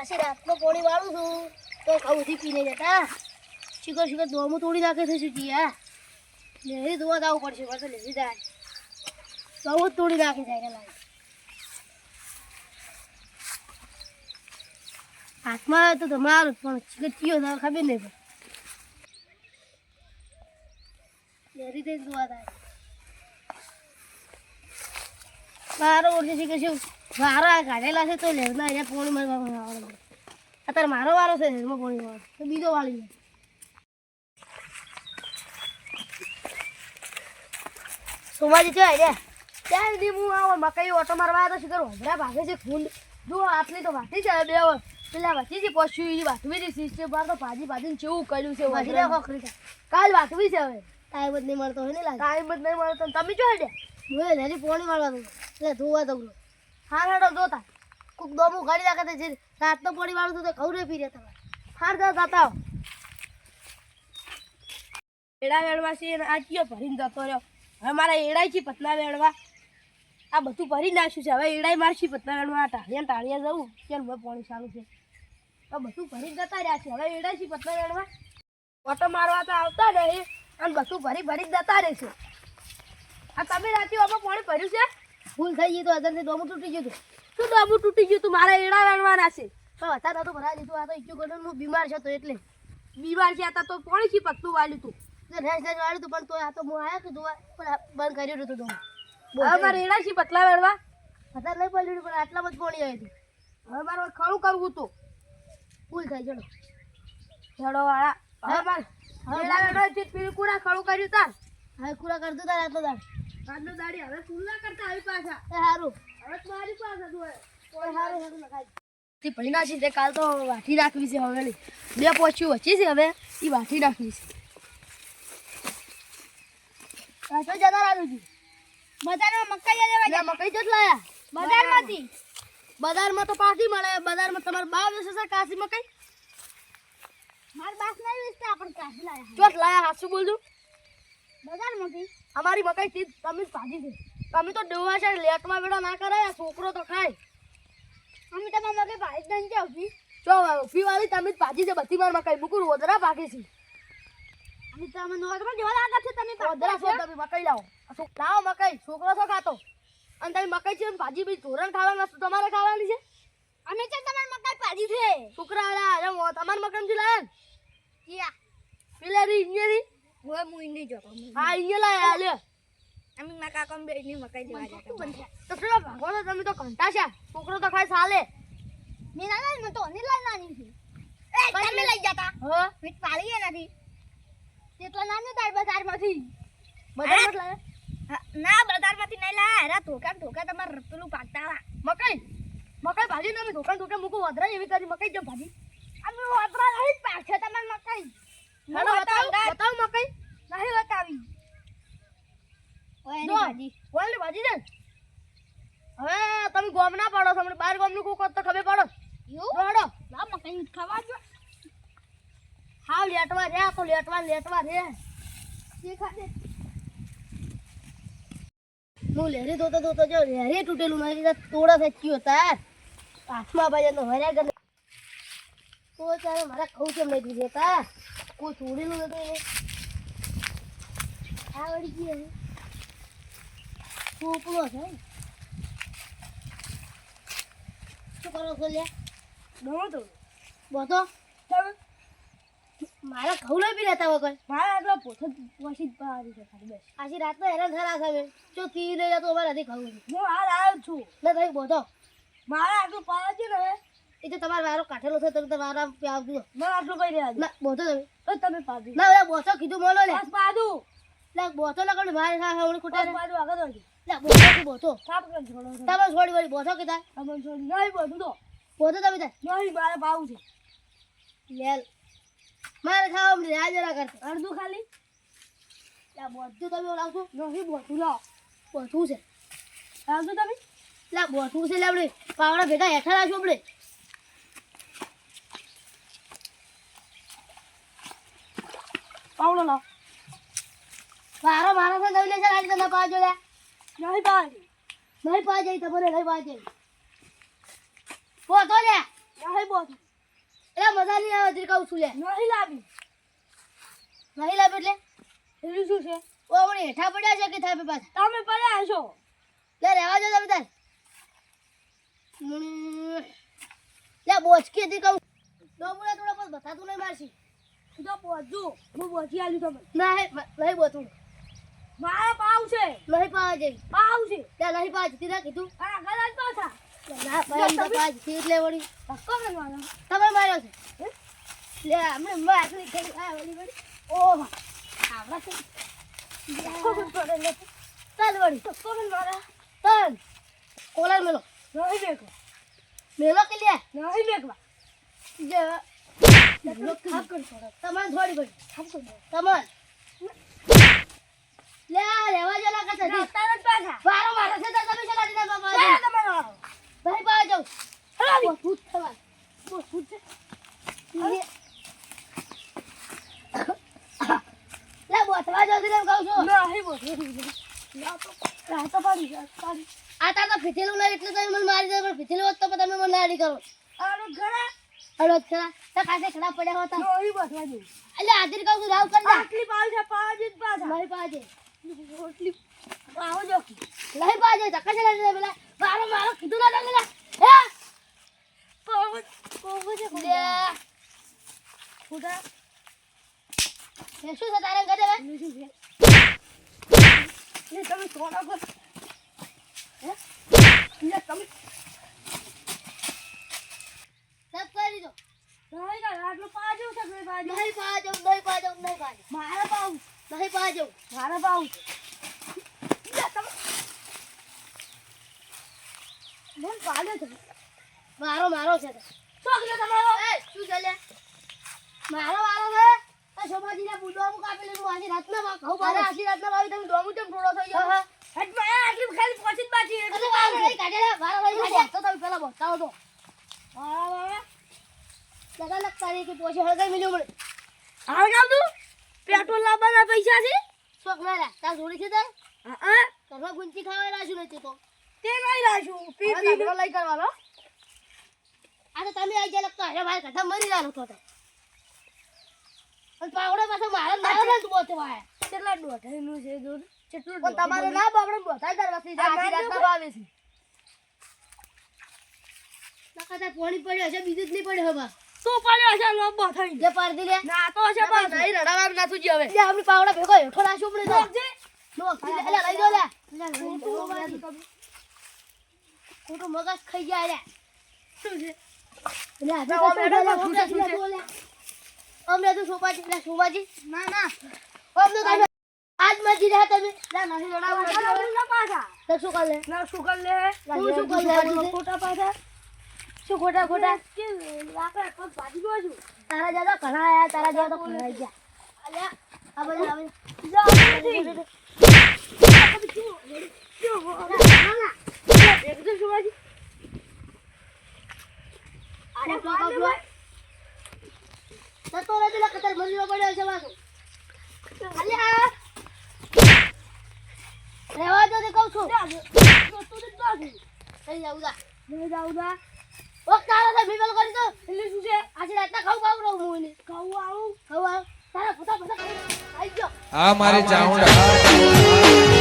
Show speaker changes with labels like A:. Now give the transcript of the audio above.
A: આશી રાતનો પોણી વાળું છું. તો કઉથી પીને જતા. શીખર શીખર દોમું તોડી નાખે છે શીખી, હા. લેરી ધોવા દાવું પડશે તો લેરી જાય. બહુ જ તોડી નાખે જાય લાગે હાથમાં તો તમારું પણ શીખર ચિયો થાય ખબર નહીં પણ લેરી તે ધોવા થાય મારો ઓળખે શીખર શું વારો કાઢેલા છે તો લેવના અહીંયા પોણી મારવા આવડે અત્યારે મારો વારો છે એમાં પોણી વાળો તો બીજો વાળી સોમાજી છે આઈ ત્યાં સુધી હું આવો? મકાઈ ઓટો મારવા આવ્યો તો શું કરું? હમણાં ભાગે છે ખૂંડ. જો આટલી તો વાટી છે બે. પેલા વાટી છે પછી એ વાટવી છે સિસ્ટમ બહાર તો ભાજી ભાજીને કેવું કર્યું છે વજરામાં. કાલ વાટવી છે હવે. ટાઈમ જ નહીં મળતો હોય ને લાગે. ટાઈમ જ નહીં મળતો. તમે જો હેડ્યા હું લેરી પોણી મારવાનું એટલે ધોવા દઉં. હાર હેડો જોતા કોક દોમું ગાડી નાખે રાત રાતનો પોણી વાળું તો ખવરે પી રહ્યા તમારે. હાર જા આવો. એડા વેળવા છે અને આ કયો ભરીને જતો રહ્યો? હવે મારા એડાઈ છે પતલા વેળવા આ બધું ભરી નાખ્યું છે. હવે એડાઈ મારશી પતલા વેળવા ટાળિયા ટાળિયા જવું. ચાલ હવે પોણી સારું છે? આ બધું ભરી જતા રહ્યા છે. હવે એડાઈ છે પતલા વેળવા ઓટો મારવા તો આવતા નહીં. અને બધું ભરી ભરી જતા જતા રહેશે આ તમે રાતે આમાં પાણી ભર્યું છે? ભૂલ થઈ ગઈ તો અંદરથી ડોમું તૂટી ગયું શું ડોમું તૂટી ગયું તું મારા એડા વેણવાના છે. પણ અત્યારે તો ભરાઈ દીધું આ તો ઈચ્છું ગયું હું બીમાર છે તો એટલે. બીમાર છે આ તો પોણી થી પગતું વાળ્યું તું રેસ રેસ વાળ્યું તું પણ તો આ તો હું આવ્યો કે જોવા પણ બંધ કર્યું હતું ડોમું હવે મારે એડા છે પતલા વેળવા? અત્યારે નહીં પડ્યું પણ આટલા બધું પોણી હતું હવે મારે ખડું કરવું હતું ભૂલ થઈ ચડો ચડો વાળા. હવે મારે એડા છે ખડું કર્યું તાર. હવે કુડા કરતું તાર આટલો દાડ આટલો દાડી હવે કુડા કરતા આવી પાછા. એ સારું હવે તો મારી પાસે જોયે કોઈ સારું સારું નખાય. તે ભઈના છે તે કાલ તો વાઠી રાખવી છે હવે બે પોચ્યું વચ્ચે છે હવે એ વાઠી રાખવી છે. પાછો જતા રાજુજી બજારમાં મકાઈ લેવા મકાઈ જ લાયા બજારમાંથી. બજારમાં. તો પાછી મળે બજારમાં તમારે બાવ વેચે છે કાશી મકાઈ? માર બાસ નહીં વેચતા આપણે કાશી લાયા ચોટ લાયા હાસુ બોલજો. બજારમાંથી? અમારી મકાઈ તીજ તમે જ ભાજી છે. તમે તો ડોવા છે લેટમાં બેડા ના કરાય છોકરો તો ખાય. અમે તમારા મકાઈ ભાઈ જ નહીં આવતી જો ઊભી વાળી તમે જ ભાજી છે બધી માર મકાઈ. મૂકું રોદરા ભાગે છે. અમે તમે નોદરા જેવા લાગે છે તમે રોદરા છો તમે મકાઈ લાવો. લાવો મકાઈ છોકરો તો ખાતો. અને તમે મકાઈ છે ભાજી બી ધોરણ ખાવાના તમારે ખાવાની છે? અમે છે તમારી મકાઈ ભાજી છે. છોકરા તમારી મકાઈ થી લાયા પેલા રી ઇન્જરી
B: હવે mau ini juga.
A: Ah iyalah ya, લે
B: અમે મારા કાકા બે ની મકાઈ દેવા જતા
A: તો શું ભાગો છો તમે તો કંટા છે છોકરો તો ખાઈ ચાલે
B: મેં ના લાવી મને તો અનિલ લાવી નાની એ તમે લઈ જતા
A: હો
B: મીઠ પાળી નથી તેટલા નાની તાર બજારમાંથી હા, ના બજારમાંથી નહીં લાયા એરા ધોકા ધોકા તમારે પેલું પાકતા હતા
A: મકાઈ મકાઈ ભાજી તમે દુકાન દુકાન મૂકું વધરા એવી કરી મકાઈ જેમ ભાજી
B: અમે વધરા નહીં પાક છે તમારી મકાઈ હું
A: બતાવ?
B: બતાવું?
A: મકાઈ
B: નહીં બતાવી. ઓય ભાજી.
A: બોલ ભાજી દે હવે તમે ગોમ ના પાડો તમને બાર ગોમનું કોક તો ખબર પાડો.
B: એવું?
A: દોડો
B: લા મકાઈ ખાવા જો.
A: હાવ લેટવા રે તો લેટવા લેટવા રે
B: દેખા દે
A: હું લેરી ધોતો ધોતો જો લેરી તૂટેલું મારી તોડા થઈ ગયો તાર. હાથમાં ભાઈ તો હર્યા ગમે તો ચાલે મારા ખવું કેમ નહીં દીધે તાર કોઈ તોડેલું હતો એ આ વળી ગઈ પોપડો છે શું કરો છો લે
B: તો.
A: બોતો? મારા ઘઉં બી લેતા વગર
B: મારા આટલો પોતો પછી જ પાડી છે ખાલી બસ.
A: આછી રાત હેરાન થયા છે. જો કી લઈ જતો અમારે નથી ખાવું
B: હું હાલ આવ્યો છું.
A: ને તમે બોતો.
B: મારા આટલું પાડે છે ને
A: એ તો તમારો વારો કાઢેલો છે તમે તમારા આવજો
B: મને આટલું કઈ રહ્યા
A: ના બોતો તમે.
B: તો તમે પાડી
A: ના ઓલા બોતો કીધું બોલો લે
B: બસ પાડું.
A: લા બોતો ના કોણ મારે ખા હું ખોટા
B: બસ પાડું આગળ વધો
A: લા બોતો કી બોતો
B: સાપ કર છોડો
A: તમે છોડી વળી બોતો કીધા.
B: તમે છોડી નહીં બધું તો.
A: બોતો તમે તા.
B: નહીં મારે પાવું છે.
A: લેલ. મારે ખાવા મને રાજ જરા કરતો
B: અડધું ખાલી?
A: લા બોતું તમે લાવશો
B: નહીં બોતું લાવ
A: બોતું છે.
B: આવજો તમે.
A: લા બોતું છે લે આપણે પાવડા ભેગા હેઠા રાખજો આપણે.
B: પાવડો મારો
A: મારો મારો છે રાજ તમે પાજો લે
B: નહીં પાડી.
A: નહીં પાજે તમારે નહીં પાજે બોતો લે. નહીં બોતું
B: એટલે મજા નહીં આવે તે કહું છું લે.
A: નહીં લાવી.
B: નહીં લાવી એટલે?
A: એનું શું છે?
B: ઓ હમણાં હેઠા પડ્યા છે કે થાય પાછા?
A: તમે પડ્યા છો.
B: લે રહેવા જો તમે તાર. લે બોચકી હતી કહું. ડોબુડા થોડા પણ બતાતું નહીં મારશી.
A: તું પહોંચજો હું પહોંચી આવ્યું તમે
B: નહીં નહીં બોતું
A: મારા પાવ છે.
B: નહીં પાવ જેવી.
A: પાવ છે.
B: ત્યાં નહીં પાવા જતી ના કીધું.
A: આ આગળ જ પાછા.
B: ના ભાઈ એટલે વળી
A: ધક્કો કરવાનો
B: તમે માર્યો છે? લે મારી કરી. આ વળી વળી. ઓહ. આવડા છે.
A: ધક્કો
B: ચાલ વળી.
A: ધક્કો કર મારા
B: તન કોલાર મેલો.
A: નહીં બેકવા
B: મેલો કે લે?
A: નહીં મેકવા.
B: જે લે આ જો ના વારો મારો છે ના લે બોતવા કહું.
A: ના તો ના પાડી.
B: આ તો ફીથેલું નહીં એટલે તમે મને મારી દો, પણ ફીથેલું હોત તો તમે મને લાડી કરો
A: અરે ઘરે
B: હળો ખરા તો કાસે ખડા પડ્યા હોતા
A: નહીં બોલવા દે.
B: એટલે હાજર કહું છું રાવ કરી દે.
A: આટલી પાવ છે પાવ જ પાછા.
B: મારી પાસે
A: આટલી પાવ જો.
B: નહીં પાસે ધક્કા ચલાડી દે પેલા. મારો મારો કીધું ના ડંગલા હે?
A: પાવ જ પાવ જ
B: લે એ શું છે તારે કરે હવે
A: એનું શું છે? લે તમે સોના પર હે? લે તમે
B: સબ કરી દો
A: નહીં આટલો પાવ છે નહીં.
B: નહીં પા જાઉં નહીં પા જાઉં નહીં પા
A: મારા પાવ.
B: નહીં પા
A: મારા પાવ. મન પાડે છે.
B: મારો મારો છે
A: કર્યો તમારો
B: એ શું મારો મારો છે? આ શોભાજીના બુડવાનું કાપી લીધું આજે રાતના ઘઉં બારે આખી રાતના વાવી તમે ડોમું કેમ થોડો થઈ ગયો
A: હા હટમાં આટલી ખાલી પહોંચી બાકી એટલું
B: કાઢેલા તો તમે પેલા બતાવો તો
A: મારા બાબા
B: લગા લગ તારી કે પોશે હળગાઈ મિલ્યો
A: મને. કામ તું પેટ્રોલ લાવવાના પૈસા છે?
B: શોખ ના તાર જોડી છે તે?
A: હા
B: ઘરમાં ગુંચી ખાવા રાખ્યું નથી તો.
A: તે નહીં રાખ્યું પી પી.
B: લઈ કરવાનો. આ તો તમે આઈ ગયા લગતા અરે મારે કથા મરી જાનો તો. પણ પાવડો પાછો મારે ના આવે બોતે વાય
A: કેટલા દોઢાઈનું છે દૂધ કેટલું
B: પણ તમારે ના બાપડે તાર વસી જાય આખી રાતના ભાવે છે. લખાતા પોણી પડ્યો છે બીજું જ નહીં પડ્યો હવે
A: તું પડ્યો છે લોબો થઈ
B: લે પારદી લે
A: ના તો છે બસ
B: નહીં રડાવાનું ના થુજી હવે લે આપણી પાવડા ભેગો હેઠો નાખ્યો પડે તો લો લે લઈ દો લે ખોટું મગજ ખાઈ જાય લે
A: શું છે
B: લે આજે તો
A: અમે
B: સોડા
A: તો
B: લે,
A: શું છે, શું છે?
B: અમને તો સોપાજી લે
A: ના ના
B: અમને આજ મજી રહ્યા તમે લે નહીં રડાવું
A: ના પાછા
B: તો શું કર લે
A: ના શું કર લે
B: તું શું કર લે
A: ખોટા પાછા
B: શું ખોટા ખોટા? તારા જાદા ઘણા આયા તારા જાદા ઘણા ગયા. અલ્યા આ બધું આ બધું.
A: જા નથી એકદમ સુવાજી
B: અરે બાપ રે બાપ. જતો રહે પેલા કતાર મંદિરો પડ્યો છે પાછો. અલ્યા! રહેવા દો તે કહું છું. કઈ જાઉં જા
A: નહીં જાઉં તા
B: ઓ તારા તો બીબલ કરી દો
A: એટલે શું છે?
B: આજે રાતના ખાવ ખાવ રહું હું એને.
A: કહું આવું?
B: ખાવ તારા પોતા પોતા ખાઈ ગયો.
C: આ મારી ચાઉંડા